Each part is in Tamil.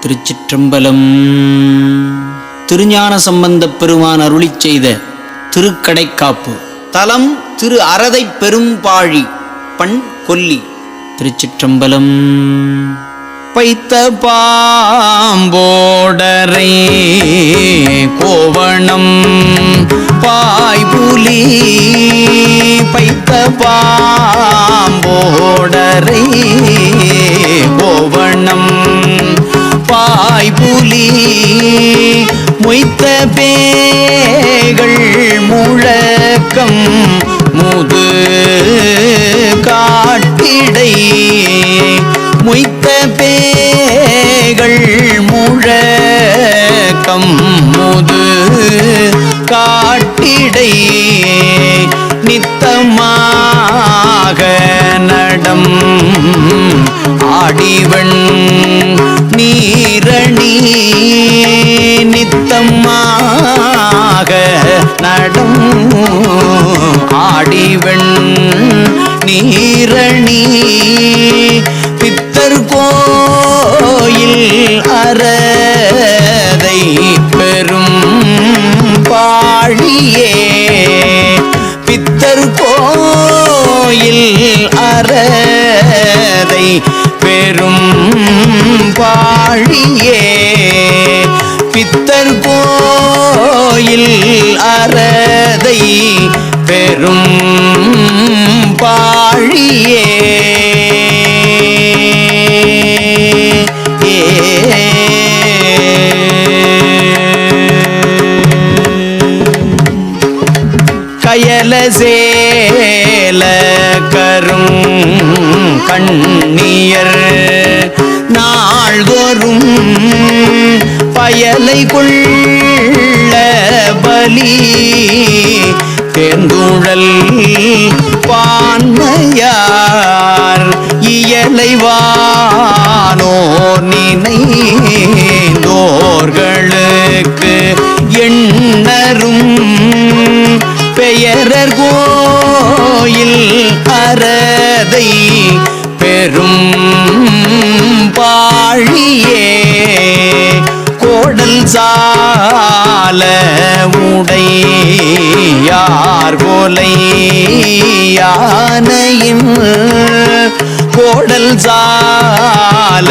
திருச்சிற்றம்பலம். திருஞான சம்பந்தப் பெருமான் அருளி செய்த திருக்கடைக்காப்பு. தலம் திரு அறதை பெரும்பாழி பண் கொல்லி. திருச்சிற்றம்பலம். பைத்த பாம்போடரை கோவணம் பாய்புலி பைத்த பாம்போடரை புலி மொய்த்த பேகள் முழக்கம் முது காட்டிடை. மொய்த்த பேகள் முழக்கம் முது காட்டிடை. நித்தமாக நடம் ஆடிவன் பாழியே பித்தர் கோயில் அறதை பெரும் பாழியே. பித்தர் கோயில் அறதை பயலை கொள்ள பலி தேர்ந்துழல் பான்மையார் இயலைவானோர் நினைந்தோர்களுக்கு எண்ணரும் பெயரர் கோயில் அற போல உடை யார் கோலை யானையின் கோடல் சால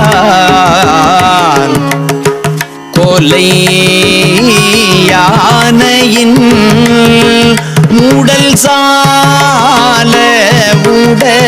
உடையார் கொலை யானையின் மூடல் சால உடையார்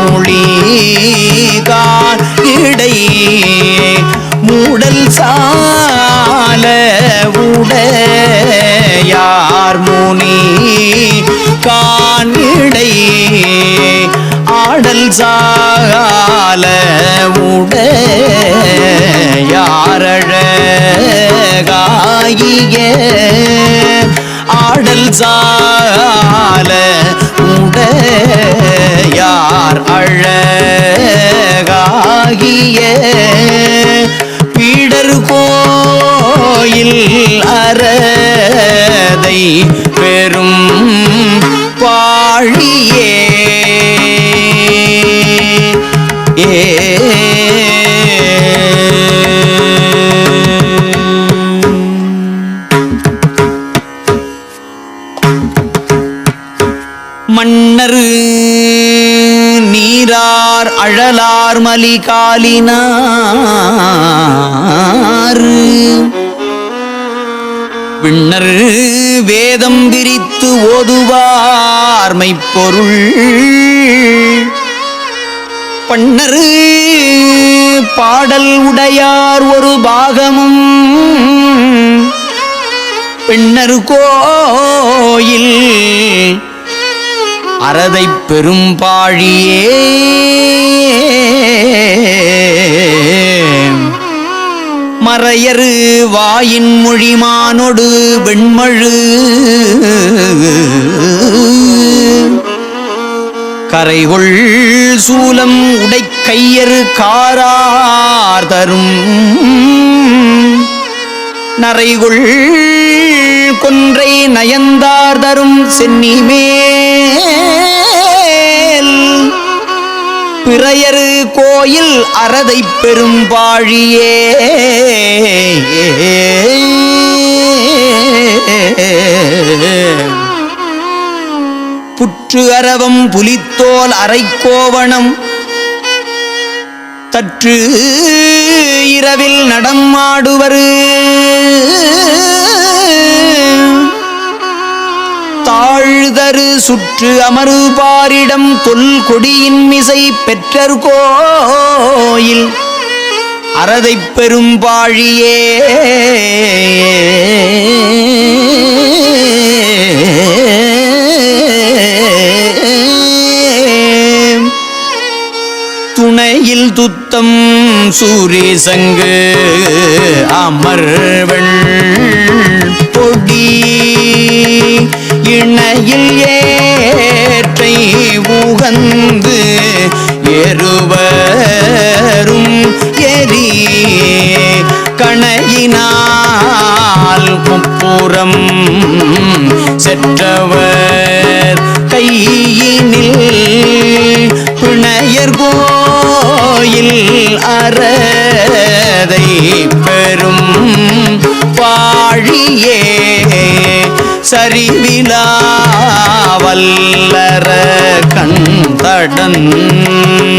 மொழிகான் இடை சால உடையார் முனி காணிடை ஆடல் சால உடையாரழகாயிய ஆடல் சால மார்மலி காலினாறு விண்ணர் வேதம் விரித்து ஓதுவார்மை பொருள் பண்ணர் பாடல் உடையார் ஒரு பாகமும். பின்னர் கோயில் அறதை பெரும்பாழியே. மறையரு வாயின் மொழிமானொடு வெண்மழு. கரைகொள் சூலம் உடைக்கையரு காரார் தரும். நரைகொள் கொன்றை நயந்தார் தரும் சென்னிமேல் பிறையரு கோயில் அறதை பெரும்பாழியே. புற்று அரவம் புலித்தோல் அரைக்கோவணம். தற்று இரவில் நடமாடுவர். ஆழ்தரு சுற்று அமருபாரிடம் தொல் கொடியின் மிசை பெற்றர் கோயில். அறதைப் பெரும்பாழியே. துணையில் துத்தம் சூரியசங்கு அமர்வள். இணையில் ஏற்றை உகந்து எருவரும் எரி கணையினால் முப்புறம் செற்றவர் கையினில் பிணையர் கோயில் அற அறிவிலா வல்லற கண்தடன் தோள்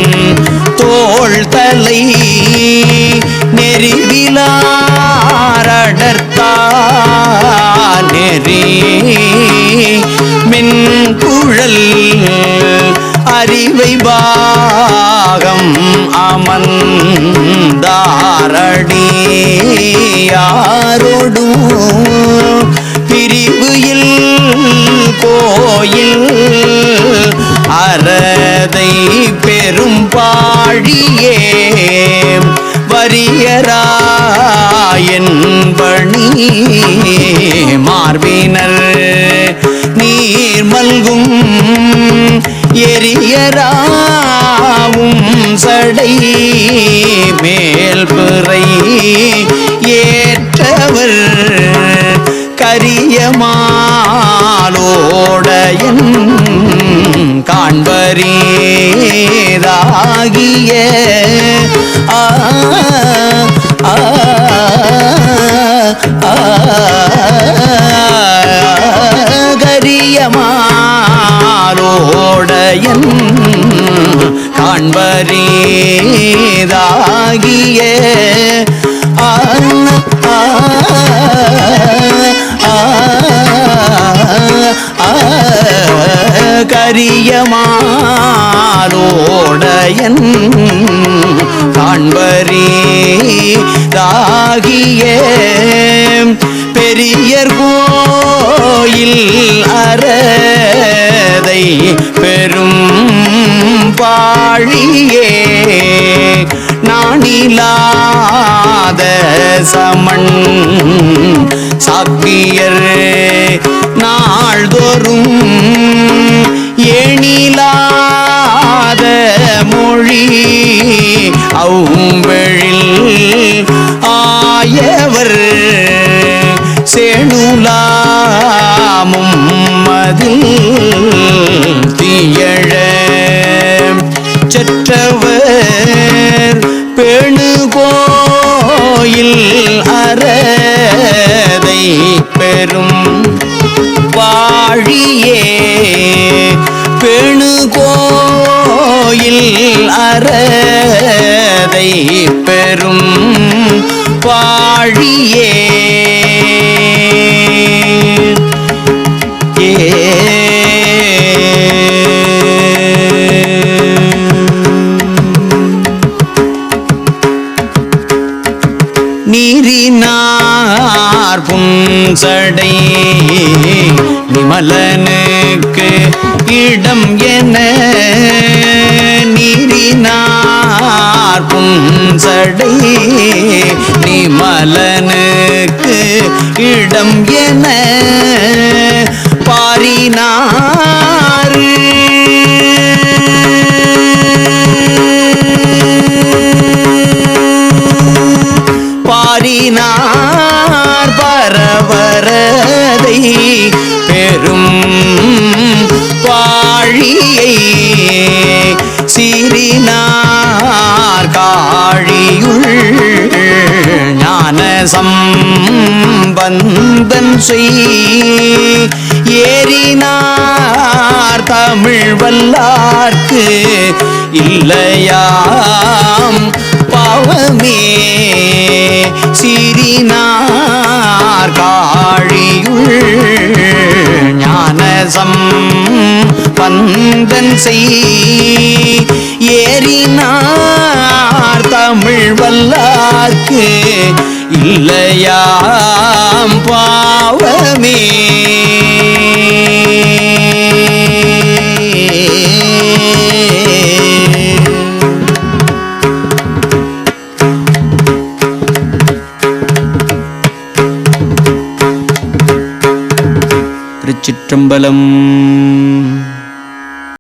பாழியே வரியராயன் பணி மார்பினர் கரியமாலோடையன் காண்பரீதாகிய ஆ, பாழியே நானிலாத சமன் சாக்கியர் நாள்தோறும் எணிலாத மொழி அவும்பெழில் செற்றவர் நீரினார் விமலனுக்கு இடம் என நீரினார் புன்சடை நிமலனுக்கு இடம் என வந்தன் செய். ஏறினார் தமிழ் வல்லார்க்கு. இல்லையாம் பாவமே. சிறினார் காழியுள் ஞானசம் வந்தன் செய். ஏறினார் தமிழ் வல்லார்க்கு. இல்லையா இல்லையாம் பாவமே. திருச்சிற்றம்பலம்.